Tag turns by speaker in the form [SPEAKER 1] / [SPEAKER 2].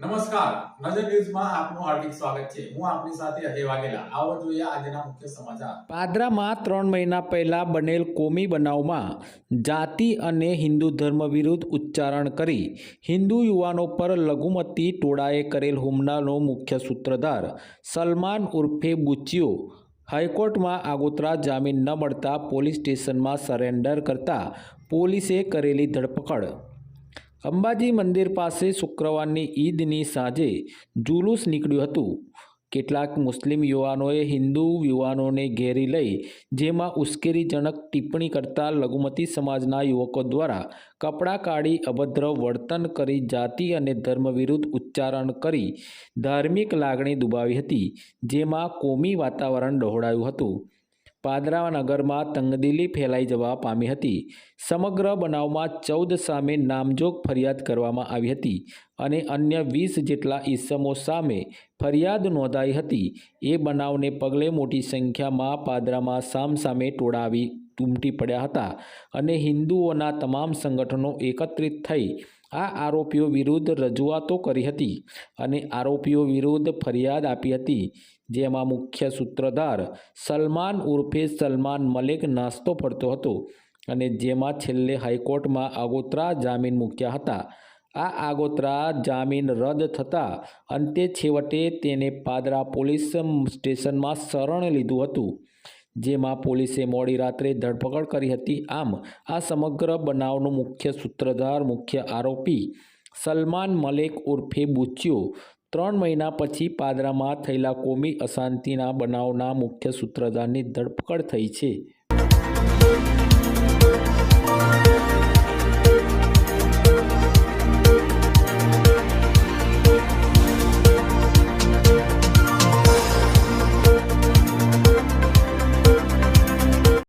[SPEAKER 1] નમસ્કાર. નજર ન્યૂઝમાં આપનું હાર્દિક સ્વાગત છે. હું આપની સાથે અજય વાઘેલા. આવો જોઈએ આજના મુખ્ય સમાચાર.
[SPEAKER 2] પાદરામાં ત્રણ મહિના પહેલા બનેલ કોમી બનાવમાં જાતિ અને હિન્દુ ધર્મ વિરુદ્ધ ઉચ્ચારણ કરી હિન્દુ યુવાનો પર લઘુમતી ટોળાએ કરેલ હુમલાનો મુખ્ય સૂત્રધાર સલમાન ઉર્ફે બુચિયો હાઈકોર્ટમાં આગોતરા જામીન ન મળતા પોલીસ સ્ટેશનમાં સરેન્ડર કરતા પોલીસે કરેલી ધરપકડ. અંબાજી મંદિર પાસે શુક્રવારની ઈદની સાંજે જુલુસ નીકળ્યું હતું. કેટલાક મુસ્લિમ યુવાનોએ હિન્દુ યુવાનોને ઘેરી લઈ, જેમાં ઉશ્કેરીજનક ટિપ્પણી કરતા લઘુમતી સમાજના યુવકો દ્વારા કપડાં કાઢી અભદ્ર વર્તન કરી જાતિ અને ધર્મ વિરુદ્ધ ઉચ્ચારણ કરી ધાર્મિક લાગણી દુબાવી હતી, જેમાં કોમી વાતાવરણ ડહોળાયું હતું. પાદરા નગરમાં તંગદિલી ફેલાઈ જવા પામી હતી. સમગ્ર બનાવમાં ચૌદ સામે નામજોગ ફરિયાદ કરવામાં આવી હતી અને અન્ય વીસ જેટલા ઈસમો સામે ફરિયાદ નોંધાઈ હતી. એ બનાવને પગલે મોટી સંખ્યામાં પાદરામાં સામસામે ટોળા આવી ઉમટી પડ્યા હતા અને હિન્દુઓના તમામ સંગઠનો એકત્રિત થઈ આ આરોપીઓ વિરુદ્ધ રજૂઆતો કરી હતી અને આરોપીઓ વિરુદ્ધ ફરિયાદ આપી હતી, જેમાં મુખ્ય સૂત્રધાર સલમાન ઉર્ફે સલમાન મલિક નાસ્તો ફરતો હતો અને જેમાં છેલ્લે હાઈકોર્ટમાં આગોતરા જામીન મૂક્યા હતા. આ આગોતરા જામીન રદ થતાં અંતે છેવટે તેને પાદરા પોલીસ સ્ટેશનમાં શરણ લીધું હતું. જેમાં પોલીસે મોડી રાત્રે ધરપકડ કરી હતી. આમ, આ સમગ્ર બનાવનો મુખ્ય સૂત્રધાર, મુખ્ય આરોપી સલમાન મલેક ઉર્ફે બુચ્યો. ત્રણ મહિના પછી પાદરામાં થયેલા કોમી અશાંતિના બનાવના મુખ્ય સૂત્રધારની ધરપકડ થઈ છે.